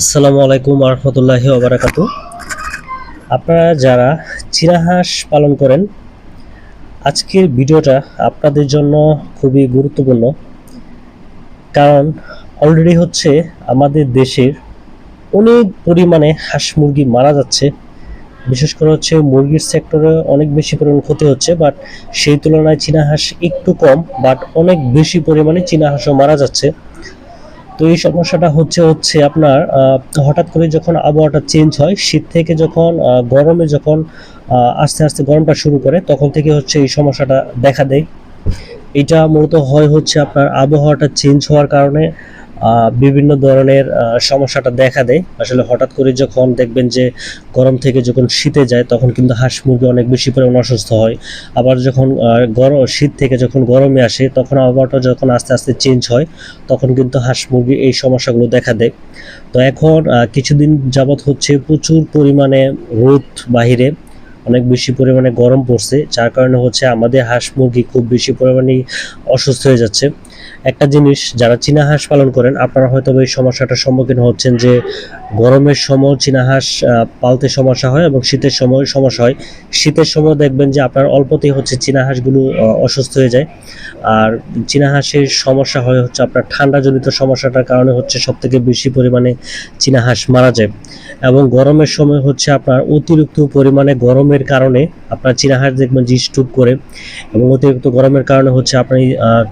আসসালামু আলাইকুম রহমতুল্লাহি ওবরাকাতু আপনারা যারা চীনা হাঁস পালন করেন, আজকের ভিডিওটা আপনাদের জন্য খুবই গুরুত্বপূর্ণ। কারণ অলরেডি হচ্ছে আমাদের দেশের অনেক পরিমাণে হাঁস মুরগি মারা যাচ্ছে। বিশেষ করে হচ্ছে মুরগির সেক্টরে অনেক বেশি পরিমাণ ক্ষতি হচ্ছে বাট সেই তুলনায় চীনা হাঁস একটু কম বাট অনেক বেশি পরিমাণে চীনা হাঁসও মারা যাচ্ছে। তো এই সমস্যাটা হচ্ছে হচ্ছে আপনার হঠাৎ করে যখন আবহাওয়াটা চেঞ্জ হয়, শীত থেকে যখন গরমে যখন আস্তে আস্তে গরমটা শুরু করে, তখন থেকে হচ্ছে এই সমস্যাটা দেখা দেয়। এটা মূলত হয় হচ্ছে আপনার আবহাওয়াটা চেঞ্জ হওয়ার কারণে বিভিন্ন ধরনের সমস্যাটা দেখা দেয়। আসলে হঠাৎ করে যখন দেখবেন যে গরম থেকে যখন শীতে যায়, তখন কিন্তু হাঁস মুরগি অনেক বেশি পরিমাণ অসুস্থ হয়। আবার যখন গরম, শীত থেকে যখন গরমে আসে, তখন আবহাওয়াটা যখন আস্তে আস্তে চেঞ্জ হয়, তখন কিন্তু হাঁস মুরগি এই সমস্যাগুলো দেখা দেয়। তো এখন কিছুদিন যাবৎ হচ্ছে প্রচুর পরিমাণে রোদ বাহিরে, অনেক বেশি পরিমাণে গরম পড়ছে, যার কারণে হচ্ছে আমাদের হাঁস মুরগি খুব বেশি পরিমাণে অসুস্থ হয়ে যাচ্ছে। একটা জিনিস যারা চীনা হাঁস পালন করেন, আপনারা হয়তো এই সমস্যাটার সম্মুখীন হচ্ছেন যে গরমের সময় চীনা হাঁস পালতে সমস্যা হয় এবং শীতের সময় সমস্যা হয়। শীতের সময় দেখবেন যে আপনার অল্পতেই হচ্ছে চীনা হাঁসগুলো অসুস্থ হয়ে যায়। আর চীনা হাঁসের সমস্যা হয় হচ্ছে আপনার ঠান্ডাজনিত সমস্যাটার কারণে হচ্ছে সব থেকে বেশি পরিমাণে চীনা হাঁস মারা যায়। এবং গরমের সময় হচ্ছে আপনার অতিরিক্ত পরিমাণে গরমের কারণে আপনার চীনা হাঁস দেখবেন যে স্টুপ করে এবং অতিরিক্ত গরমের কারণে হচ্ছে আপনার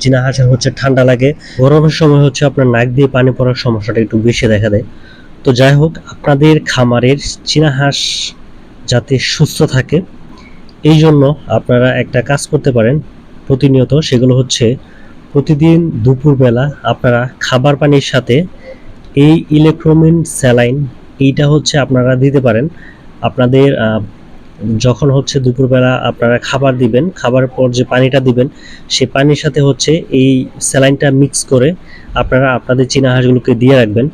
চীনা হাঁসের হচ্ছে ঠান্ডা লাগে। গরমের সময় হচ্ছে আপনার নাক দিয়ে পানি পড়ার সমস্যাটা একটু বেশি দেখা দেয়। তো যাই হোক, আপনাদের খামারের চীনা হাঁস যাতে সুস্থ থাকে, এই জন্য আপনারা একটা কাজ করতে পারেন। প্রতিনিয়ত সেগুলো হচ্ছে প্রতিদিন দুপুরবেলা আপনারা খাবার পানির সাথে এই ইলেকট্রোমিন স্যালাইন, এইটা হচ্ছে আপনারা দিতে পারেন। আপনাদের যখন হচ্ছে দুপুরবেলা আপনারা খাবার দিবেন, খাবার পর যে পানিটা দিবেন সেই পানির সাথে হচ্ছে এই স্যালাইনটা মিক্স করে আপনারা আপনাদের চীনা হাঁসগুলোকে দিয়ে রাখবেন।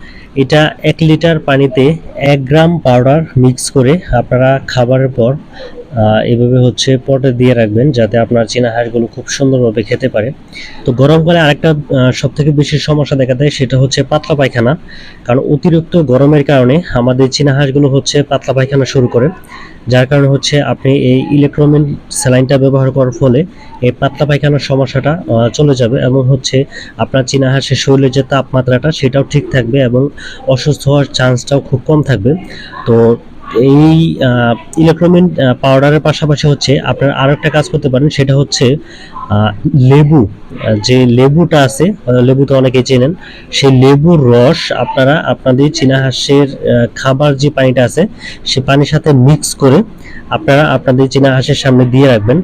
এটা এক লিটার পানিতে এক গ্রাম পাউডার মিক্স করে আপনারা খাবারের পর এভাবে হচ্ছে পটে দিয়ে রাখবেন যাতে আপনার চীনা হাঁসগুলো খুব সুন্দরভাবে খেতে পারে। তো গরমকালে আরেকটা সব থেকে বেশি সমস্যা দেখা দেয় সেটা হচ্ছে পাতলা পায়খানা। কারণ অতিরিক্ত গরমের কারণে আমাদের চীনা হাঁসগুলো হচ্ছে পাতলা পায়খানা শুরু করে। যার কারণে হচ্ছে আপনি এই ইলেকট্রোমিন স্যালাইনটা ব্যবহার করার ফলে এই পাতলা পায়খানার সমস্যাটা চলে যাবে এবং হচ্ছে আপনার চীনা হাঁসের শরীরের যে তাপমাত্রাটা সেটাও ঠিক থাকবে এবং অসুস্থ হওয়ার চান্সটাও খুব কম থাকবে। তো এই ইলেকট্রোমিন পাউডারের পাশাপাশি হচ্ছে আপনার আরও একটা কাজ করতে পারেন, সেটা হচ্ছে লেবু যে লেবুটা আছে লেবু তো অনেকেই চেনেন, সেই লেবুর রস আপনারা আপনাদের চীনা হাঁসের খাবার যে পানিটা আছে, সে পানির সাথে মিক্স করে আপনারা আপনাদের চীনা হাঁসের সামনে দিয়ে রাখবেন।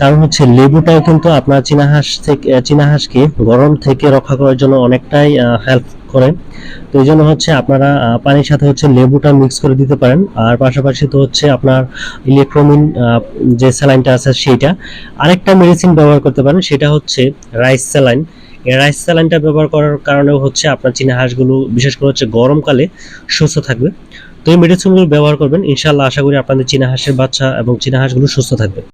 কারণ হচ্ছে লেবুটাও কিন্তু আপনার চীনা হাঁস থেকে আহ, চীনা হাঁসকে গরম থেকে রক্ষা করার জন্য অনেকটাই হেল্প করে। তো এই জন্য হচ্ছে আপনারা পানির সাথে হচ্ছে লেবুটা মিক্স করে দিতে পারেন। আর পাশাপাশি তো হচ্ছে আপনার ইলেকট্রোমিন যে স্যালাইনটা আছে সেইটা। আরেকটা মেডিসিন ব্যবহার করতে পারেন সেটা হচ্ছে রাইস স্যালাইন এই রাইস স্যালাইনটা ব্যবহার করার কারণেও হচ্ছে আপনার চীনা হাঁসগুলো বিশেষ করে হচ্ছে গরমকালে সুস্থ থাকবে। তো এই মেডিসিনগুলো ব্যবহার করবেন। ইনশাল্লাহ আশা করি আপনাদের চীনা হাঁসের বাচ্চা এবং চীনা হাঁসগুলো সুস্থ থাকবে।